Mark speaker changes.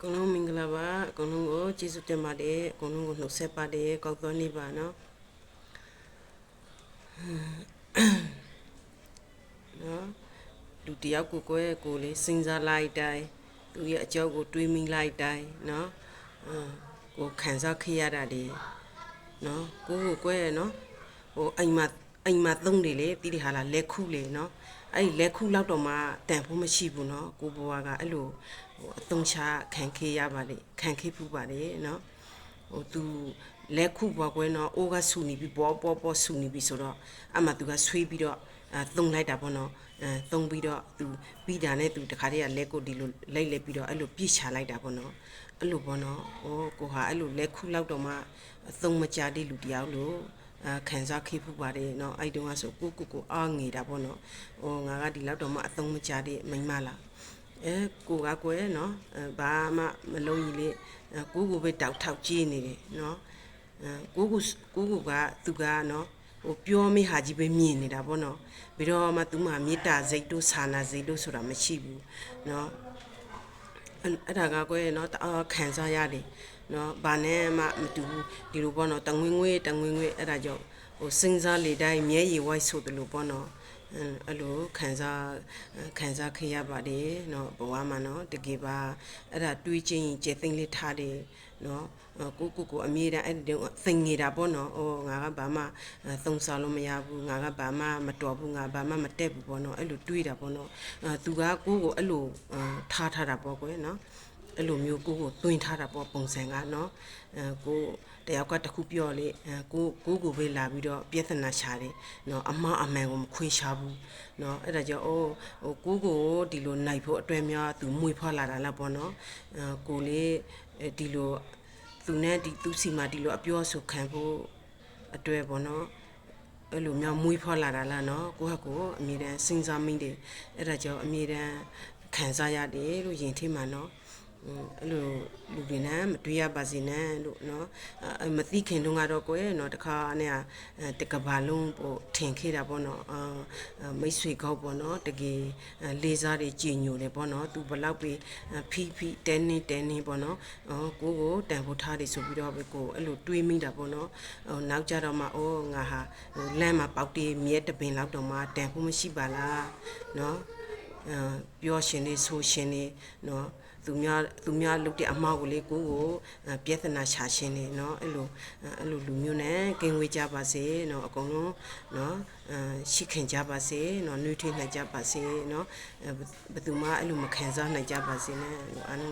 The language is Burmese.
Speaker 1: အကုန်လုံးမင်္ဂလာပါအကုန်လုံးကိုကျေးဇူးတင်ပါတယ်အကုန်လုံးကိုနှုတ်ဆက်ပါတယ်ကောက်သွန်းနေပါနော်နော်လူတယောက်ကိုကိုယ့်ရဲ့ကိုယ်လေးစဉ်းစားလိုက်တိုင်းသူရဲ့အကြောင်းကိုတွေးမိလိုက်တိုင်းနော်အင်းကိုခံစားခဲ့ရတာဒီနော်ကိုကိုကိုယ့်ရဲ့နော်ဟိုအိမ်မှာအိမ်မှာသုံးတယ်လေတီးတယ်ဟာလားလက်ခုလေနော် အဲ့ဒီလက်ခုလောက်တော့မှတန်ဖို့မရှိဘူးနော်ကိုဘွားကအဲ့လိုဟိုအတုံးချခံခဲ့ရပါလေခံခဲ့ဖူးပါလေနော်ဟိုသူလက်ခုဘွားကွဲနော်အိုးကဆူနေပြီပေါ်ပေါ်ပေါ်ဆူနေပြီဆိုတော့အမှသူကဆွေးပြီးတော့အဲသုံးလိုက်တာပေါ့နော်အဲသုံးပြီးတော့သူပြီးတာနဲ့သူတခါတည်းကလက်ကိုဒီလိုလိုက်လက်ပြီးတော့အဲ့လိုပြစ်ချလိုက်တာပေါ့နော်အဲ့လိုပေါ့နော်ဟိုကိုဟာအဲ့လိုလက်ခုလောက်တော့မှအသုံးမကြတဲ့လူတယောက်လို့အာ ခံစားခဲ့ဖူးပါတယ်เนาะအဲ့တုန်းကဆိုကိုကိုကိုအားငေတာပေါ့နော်ဟိုငါကဒီလောက်တော့မှအသုံးမကြတဲ့မိန်းမလားအဲကိုကကွယ်เนาะဘာမှမလုံးကြီးလေကိုကိုပဲတောက်ထောက်ကြည့်နေတယ်เนาะအဲကိုကိုကိုကိုကသူကเนาะဟိုပြောမိဟာကြီးပဲမြင်နေတာပေါ့နော်ပြီးတော့မှသူမှမေတ္တာစိတ်တို့ဆာနာစိတ်တို့ဆိုတာမရှိဘူးเนาะ အဲ့ဒါကကွယ်နော်တအားခံစားရတယ်နော်ဘာနဲ့မှမတူဘူးဒီလိုပေါ့နော်တငွေငွေတငွေငွေအဲ့ဒါကြောင့် ဟိုစဉ်းစားလေတိုင်းမျက်ရည်ဝိုက်ဆိုတယ်လို့ပေါ့နော်အဲ့အဲ့လိုခံစားခံစားခဲ့ရပါတယ်เนาะဘဝမှာเนาะတကယ်ပါအဲ့ဒါတွေးချင်းရင်ကျေသိမ့်လေးထားတယ်เนาะကိုကိုကိုအမြဲတမ်းအဲ့ဒီတော့သိငနေတာပေါ့နော်။အော်ငါကဘာမှသုံးစားလို့မရဘူး။ငါကဘာမှမတော်ဘူး။ငါဘာမှမတက်ဘူးပေါ့နော်။အဲ့လိုတွေးတာပေါ့နော်။အဲသူကကိုကိုအဲ့လိုထားထားတာပေါ့ကွယ်နော်။ အဲ့လိုမျိုးကိုကိုတွင်ထားတာပေါ့ပုံစံကနော်အဲကိုတယောက်ကတခုပြောလေအဲကိုကိုကိုပဲလာပြီးတော့ပြဿနာရှာတယ်နော်အမှားအမှန်ကိုမခွင်ရှာဘူးနော်အဲ့ဒါကြောင့်အိုးဟိုကိုကိုဒီလိုနိုင်ဖို့အတွက်များသူမွေဖွာလာတာလားပေါ့နော်အဲကိုလေးဒီလိုသူနဲ့ဒီသူစီမှာဒီလိုအပြောဆိုခံဖို့အတွက်ပေါ့နော်အဲ့လိုမျိုးမွေးဖွားလာတာလားနော်ကိုယ့်ဟာကိုယ်အမြဲတမ်းစဉ်းစားမိတယ်အဲ့ဒါကြောင့်အမြဲတမ်းခံစားရတယ်လို့ယင်ထင်မှာနော် အဲ့လိုလူတွေနဲ့မတွေ့ရပါစေနဲ့လို့နော်မသိခင်တုန်းကတော့ကိုယ်နော်တခါနဲ့တကဘာလုံးပို့ထင်ခဲ့တာပေါ့နော်မိတ်ဆွေကောက်ပေါ့နော်တကယ်လေးစားတွေကြည်ညိုတယ်ပေါ့နော်သူဘလောက်ပဲဖိဖိတဲနေတဲနေပေါ့နော်ကိုကိုတန်ဖိုးထားတယ်ဆိုပြီးတော့ပဲကိုအဲ့လိုတွေးမိတာပေါ့နော်နောက်ကြတော့မှအော်ငါဟာလမ်းမှာပေါက်တယ်မြဲတပင်လောက်တော့မှတန်ဖိုးမရှိပါလားနော် ပြောရှင်နေဆိုရှင်နေเนาะသူများသူများလုပ်တဲ့အမှားကိုလေကိုကိုပြဿနာရှာရှင်းနေเนาะအဲ့လိုအဲ့လိုလူမျိုးနဲ့ကင်ဝေးကြပါစေเนาะအကုန်လုံးเนาะအဲရှိခင်ကြပါစေเนาะနှွေးထွေးနိုင်ကြပါစေเนาะဘယ်သူမှအဲ့လိုမခံစားနိုင်ကြပါစေနဲ့လို့အားလုံး